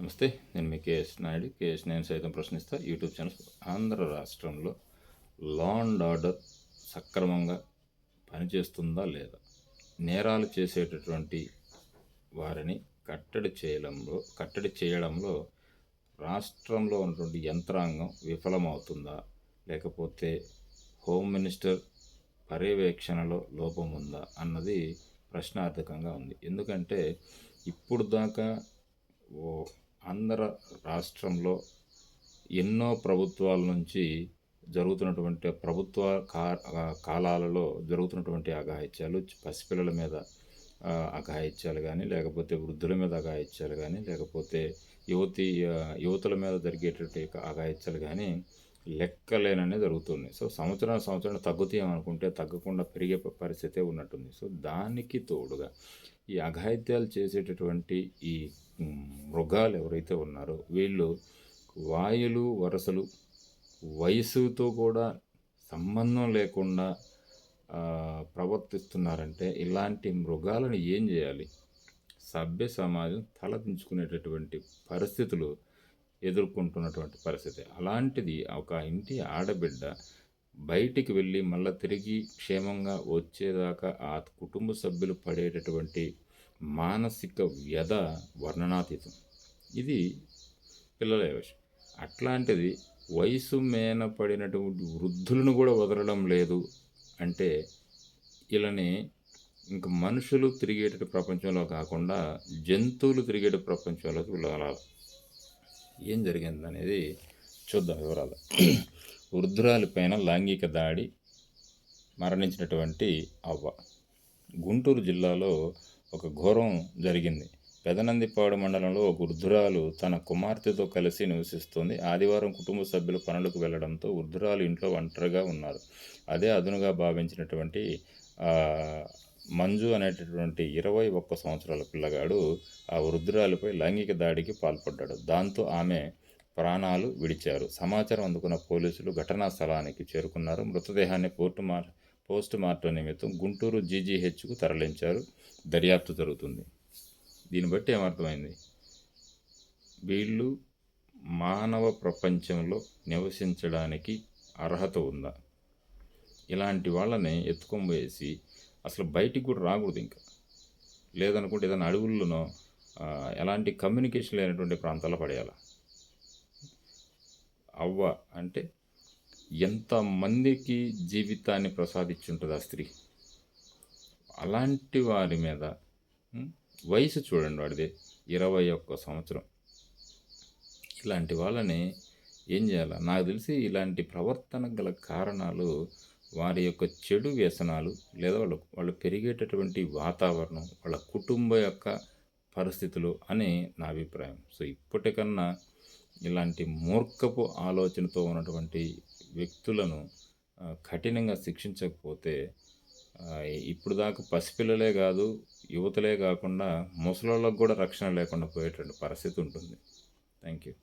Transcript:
నమస్తే నేను మీ KS Naidu. KS నేను సైతం ప్రశ్నిస్తా. యూట్యూబ్ ఛానల్ ఆంధ్ర రాష్ట్రంలో లా అండ్ ఆర్డర్ సక్రమంగా పనిచేస్తుందా లేదా? నేరాలు చేసేటటువంటి వారిని కట్టడి చేయడంలో కట్టడి చేయడంలో రాష్ట్రంలో ఉన్నటువంటి యంత్రాంగం విఫలమవుతుందా? లేకపోతే హోమ్ మినిస్టర్ పర్యవేక్షణలో లోపం ఉందా అన్నది ప్రశ్నార్థకంగా ఉంది. ఎందుకంటే ఇప్పుడు దాకా ఓ ఆంధ్ర రాష్ట్రంలో ఎన్నో ప్రభుత్వాల నుంచి జరుగుతున్నటువంటి ప్రభుత్వ కా- కాలాలలో జరుగుతున్నటువంటి అఘాయిత్యాలు పసిపిల్లల మీద అఘాయిత్యాలు కానీ లేకపోతే వృద్ధుల మీద అఘాయిత్యాలు కానీ లేకపోతే యువతి యువతుల మీద జరిగేటటువంటి అఘాయిత్యాలు కానీ లెక్కలేననే జరుగుతున్నాయి. సో సంవత్సరం సంవత్సరం తగ్గుతాయనుకుంటే తగ్గకుండా పెరిగే పరిస్థితే ఉన్నట్టుంది. సో దానికి తోడుగా ఈ అఘాయిత్యాలు చేసేటటువంటి ఈ మృగాలు ఎవరైతే ఉన్నారో వీళ్ళు వాయులు వరసలు వయసుతో కూడా సంబంధం లేకుండా ప్రవర్తిస్తున్నారంటే ఇలాంటి మృగాలను ఏం చేయాలి? సభ్య సమాజం తలదించుకునేటటువంటి పరిస్థితులు ఎదుర్కొంటున్నటువంటి పరిస్థితి. అలాంటిది ఒక ఇంటి ఆడబిడ్డ బయటికి వెళ్ళి మళ్ళీ తిరిగి క్షేమంగా వచ్చేదాకా ఆ కుటుంబ సభ్యులు పడేటటువంటి మానసిక వ్యధ వర్ణనాతీతం. ఇది పిల్లల విషయం. అట్లాంటిది వయసు మేన పడినటువంటి వృద్ధులను కూడా వదలడం లేదు అంటే ఇలానే ఇంక మనుషులు తిరిగేట ప్రపంచంలో కాకుండా జంతువులు తిరిగేట ప్రపంచంలోకి వెళ్ళాలి ఏం జరిగిందనేది చూద్దాం వివరాలు. వృద్ధురాలిపైన లైంగిక దాడి మరణించినటువంటి అవ్వ. గుంటూరు జిల్లాలో ఒక ఘోరం జరిగింది. పెదనందిపాడు మండలంలో ఒక వృద్ధురాలు తన కుమార్తెతో కలిసి నివసిస్తుంది. ఆదివారం కుటుంబ సభ్యులు పనులకు వెళ్ళడంతో వృద్ధురాలు ఇంట్లో ఒంటరిగా ఉన్నారు. అదే అదునుగా భావించినటువంటి మంజు అనేటటువంటి ఇరవై ఒక్క సంవత్సరాల పిల్లగాడు ఆ వృద్ధురాలిపై లైంగిక దాడికి పాల్పడ్డాడు. దాంతో ఆమె ప్రాణాలు విడిచారు. సమాచారం అందుకున్న పోలీసులు ఘటనా స్థలానికి చేరుకున్నారు. మృతదేహాన్ని పోర్టు మార్ పోస్ట్ మార్టం నిమిత్తం గుంటూరు జీజీహెచ్కు తరలించారు. దర్యాప్తు జరుగుతుంది. దీన్ని బట్టి ఏమర్థమైంది? వీళ్ళు మానవ ప్రపంచంలో నివసించడానికి అర్హత ఉందా? ఇలాంటి వాళ్ళని ఎత్తుకొని పోయేసి అసలు బయటికి కూడా రాకూడదు ఇంకా. లేదనుకుంటే ఏదైనా అడవుల్లోనో ఎలాంటి కమ్యూనికేషన్ లేనటువంటి ప్రాంతాల్లో పడేయాలి? అవ్వ అంటే ఎంతమందికి జీవితాన్ని ప్రసాదించుంటుంది ఆ స్త్రీ? అలాంటి వారి మీద వయసు చూడండి వాడిది ఇరవై ఒక్క సంవత్సరం. ఇలాంటి వాళ్ళని ఏం చేయాలి? నాకు తెలిసి ఇలాంటి ప్రవర్తన గల కారణాలు వారి యొక్క చెడు వ్యసనాలు లేదా వాళ్ళు వాళ్ళు పెరిగేటటువంటి వాతావరణం వాళ్ళ కుటుంబ యొక్క పరిస్థితులు అని నా అభిప్రాయం. సో ఇప్పటికన్నా ఇలాంటి మూర్ఖపు ఆలోచనతో ఉన్నటువంటి వ్యక్తులను కఠినంగా శిక్షించకపోతే ఇప్పుడు దాకా పసిపిల్లలే కాదు యువతలే కాకుండా ముసలోళ్ళకు కూడా రక్షణ లేకుండా పోయేటువంటి పరిస్థితి ఉంటుంది. Thank you